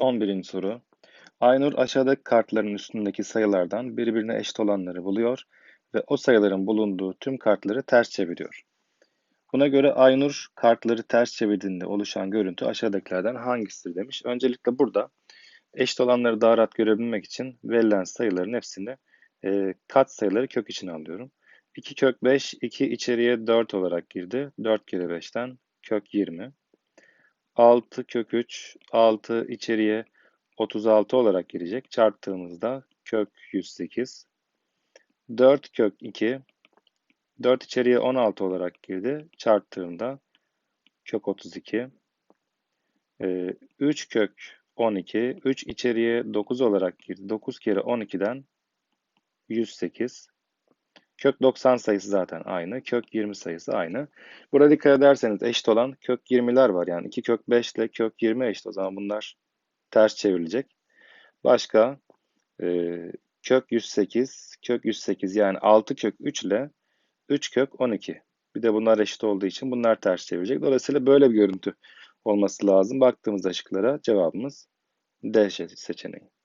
11. soru. Aynur aşağıdaki kartların üstündeki sayılardan birbirine eşit olanları buluyor ve o sayıların bulunduğu tüm kartları ters çeviriyor. Buna göre Aynur kartları ters çevirdiğinde oluşan görüntü aşağıdakilerden hangisidir demiş. Öncelikle burada eşit olanları daha rahat görebilmek için verilen sayıların hepsini e, kat sayıları kök içine alıyorum. 2 kök 5, 2 içeriye 4 olarak girdi. 4 kere 5'ten kök 20. 6 kök 3, 6 içeriye 36 olarak girecek. Çarptığımızda kök 108. 4 kök 2, 4 içeriye 16 olarak girdi. Çarptığımda kök 32. 3 kök 12, 3 içeriye 9 olarak girdi. 9 kere 12'den 108. Kök 90 sayısı zaten aynı. Kök 20 sayısı aynı. Burada dikkat ederseniz eşit olan kök 20'ler var. Yani 2 kök 5 ile kök 20 eşit. O zaman bunlar ters çevrilecek. Başka e, kök 108, kök 108 yani 6 kök 3 ile 3 kök 12. Bir de bunlar eşit olduğu için bunlar ters çevirecek. Dolayısıyla böyle bir görüntü olması lazım. Baktığımız şıklara cevabımız D seçeneği.